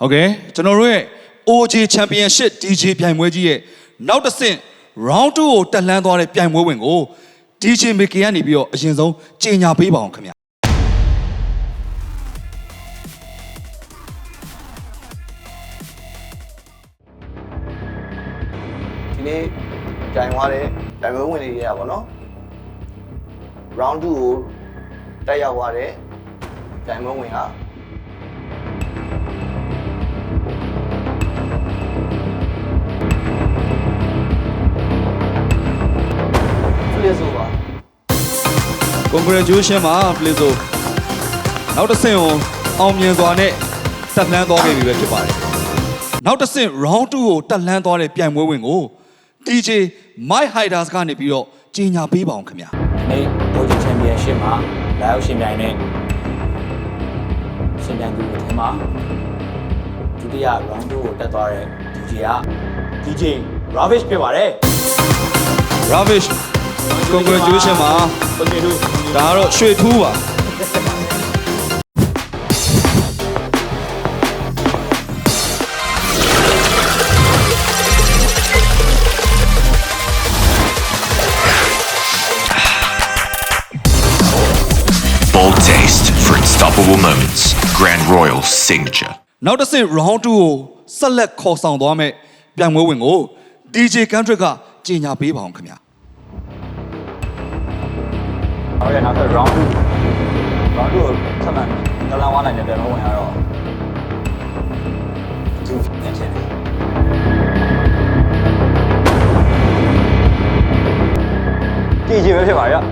ဟုတ်ကဲ့ကျွန်တော်တို့ရဲ့ OJ Championship DJ ပြိုင်ပွဲကြီးရဲ့နောက်တစ်ဆင့် round 2ကိုတက်လှမ်းသွားတဲ့ပြိုင်ပွဲဝင်ကို DJ Mickey ကနေပြီးတော့အရင်ဆုံးကြေညာပေးပါအောင်ခင်ဗျာဒီနေ့ကြိုင်သွားတဲ့ကြိုင်ပွဲဝင်နေရတာပေါ့နော် round 2ကိုတက်ရောက်သွားတဲ့ကြိုင်ပွဲဝင်က congratulation ပါ Flizzo နောက်တစ်ဆင့်ကိုအောင်မြင်စွာနဲ့တက်လှမ်းသွားခဲ့ပြီပဲဖြစ်ပါတယ်နောက်တစ်ဆင့် round 2ကိုတက်လှမ်းသွားတဲ့ပြိုင်ပွဲဝင်ကို DJ My Hiders ကနေပြီးတော့ကြေညာပေးပါအောင်ခင်ဗျာဒီနေ့ OG Championship မှာလာရောက်ရှင်ပြိုင်တဲ့ရှင်ပြိုင်သူတွေထဲမှာဒုတိယ round 2ကိုတက်သွားတဲ့ DJ က DJ Ravish ဖြစ်ပါတယ် Ravish congratulation ပါဟုတ်ကဲ့လို့ ဒါကတော့ရွှေထူးပါ Bold taste for unstoppable moments. Grand Royal signature. နောက်တစ်ဆင့် round 2ကိုဆက်လက်ခေါ်ဆောင်သွားမယ်ပြိုင်ပွဲဝင်ကို DJ Country ကကြေညာပေးပါအောင်ခင်ဗျာ ဟုတ်ရဲ့နောက်ထပ် round 2 round 2ကိုဆက်မှန်တလန်ဝါနိုင်တဲ့ပြန်လို့ဝင်ရတော့သူနဲ့ချင်တယ်ကြည့်ကြည့်ပဲဖြစ်ပါရဲ့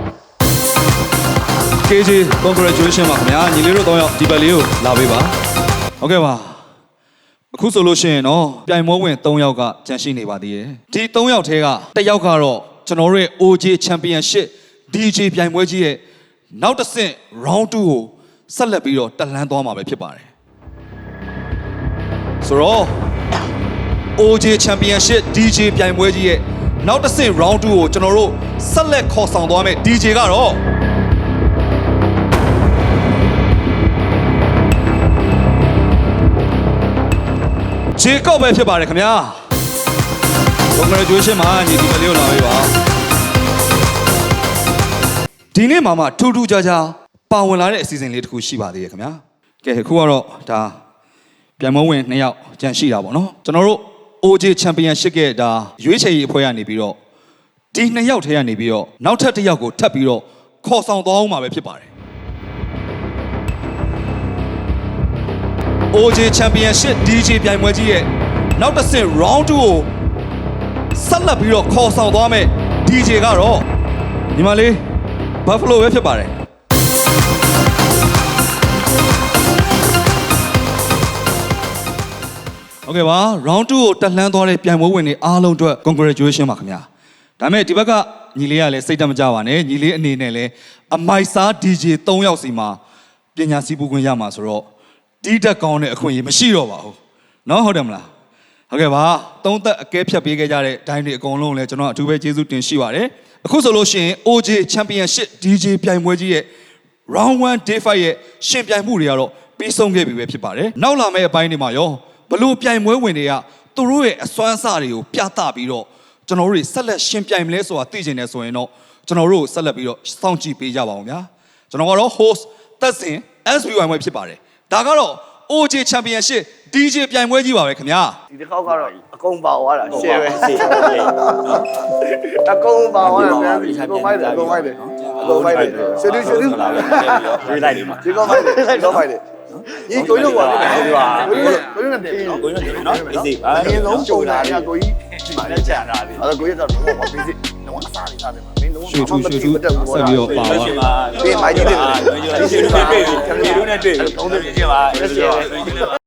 KJ congratulation ပါခင်ဗျာညီလေးတို့တော့ရောက်ဒီဘက်လေးကိုလာပေးပါဟုတ်ကဲ့ပါအခုဆိုလို့ရှိရင်တော့ပြိုင်ပွဲဝင်3ယောက်ကကြန့်ရှိနေပါသေးတယ်ဒီ3ယောက်ထဲကတစ်ယောက်ကတော့ကျွန်တော်တို့ရဲ့ OJ Championship DJ ပြိုင်ပွဲကြီးရဲ့နောက်တစ်ဆင့် round 2ကိုဆက်လက်ပြီးတော့တက်လှမ်းသွားမှာပဲဖြစ်ပါတယ်ဆိုတော့ OJ Championship DJ ပြိုင်ပွဲကြီးရဲ့နောက်တစ်ဆင့် round 2ကိုကျွန်တော်တို့ဆက်လက်ခေါ်ဆောင်သွားမယ် DJ ကတော့ခြေကောက်ပဲဖြစ်ပါတယ်ခင်ဗျာ congratulation ပါညီဒီမလေးကိုလာပေးပါ ဒီနေ့မှာမှထူးထူးခြားခြားပါဝင်လာတဲ့အစီအစဉ်လေးတစ်ခုရှိပါသေးတယ်ခင်ဗျာကဲအခုကတော့ဒါပြန်မဝင်နှစ်ယောက်ကြံရှိတာပေါ့နော်ကျွန်တော်တို့ OJ Championship ရဲ့ဒါရွေးချယ်ရေးအဖွဲ့ကနေပြီးတော့ဒီနှစ်ယောက်ထဲကနေပြီးတော့နောက်ထပ်တစ်ယောက်ကိုထပ်ပြီးတော့ခေါ်ဆောင်သွားအောင်မှာပဲဖြစ်ပါတယ် OJ Championship DJ ပြိုင်ပွဲကြီးရဲ့နောက်တစ်ဆင့် round 2ကိုဆက်လက်ပြီးတော့ခေါ်ဆောင်သွားမယ် DJ ကတော့ညီမလေး Buffalo ပဲဖြစ်ပါတယ်โอเคပါ round 2ကိုတက်လှမ်းသွားတဲ့ပြိုင်ပွဲဝင်တွေအားလုံးအတွက် congratulation ပါခင်ဗျာဒါပေမဲ့ဒီဘက်ကညီလေးကလည်းစိတ်တမကြပါနဲ့ညီလေးအနေနဲ့လည်းအမိုက်စား DJ 3ယောက်စီမှာပညာစီးပူခွင့်ရမှာဆိုတော့တီးတက်ကောင်းတဲ့အခွင့်အရေးမရှိတော့ပါဘူးเนาะဟုတ်တယ်မလားဟုတ်ကဲ့ပါသုံးသက်အကဲဖြတ်ပေးခဲ့ကြတဲ့ဒိုင်းတွေအကုန်လုံးလည်းကျွန်တော်အထူးပဲကျေးဇူးတင်ရှိပါတယ် အခုဆိုလို့ရှိရင် OJ Championship DJ ပြိုင်ပွဲကြီးရဲ့ round 1 day 5ရဲ့ရှင်ပြိုင်မှုတွေကတော့ပြီးဆုံးခဲ့ပြီပဲဖြစ်ပါတယ်။နောက်လာမယ့်အပိုင်းတွေမှာရောဘလို့ပြိုင်ပွဲဝင်တွေကသူတို့ရဲ့အစွမ်းအစတွေကိုပြသပြီးတော့ကျွန်တော်တို့တွေဆက်လက်ရှင်ပြိုင်မလဲဆိုတာသိချင်တယ်ဆိုရင်တော့ကျွန်တော်တို့ဆက်လက်ပြီးတော့စောင့်ကြည့်ပေးကြပါအောင်ဗျာ။ကျွန်တော်ကတော့ host သက်စင် SBY ပွဲဖြစ်ပါတယ်။ဒါကတော့ OJ Championship DJ ပြိုင်ပွဲကြီးပါပဲခင်ဗျာ။ဒီတစ်ခေါက်ကတော့အကုန်ပါသွားတာရှယ်ပဲစေတယ်လေနော်အကုန်ပါသွားတာအပြန်ကုန်ပြီးပါအသွားကုန်ပြီမိုက်တယ်အကုန်မိုက်တယ်အကုန်မိုက်တယ်ရှယ်လူရှယ်လူလာပြီရွေးလိုက်ဒီမှာဒီကောင်မိုက်တယ်ဒီကောင်မိုက်တယ်ဒီကိုရုပ်ပါလေကိုရုပ်ကိုရုပ်နဲ့တယ်နော်ကိုရနေနော်ဒီစီအရင်ဆုံးပုံလာရကိုကြီးဒီမှာလည်းကြာတာလေအဲ့ကိုကြီးတော့တော့မပြီးစစ်တော့အစားလေးစားတယ်မှာ မင်းတော့ရွှေထူးရွှေထူးဆက်ပြီးတော့ပါသွားရှင်ပါဒီမိုက်ကြီးတယ်ရွှေထူးနဲ့တွေ့ပြီရွှေထူးနဲ့တွေ့ပြီသုံးသပ်ပြချင်းပါရွှေထူးနဲ့တွေ့ပြီ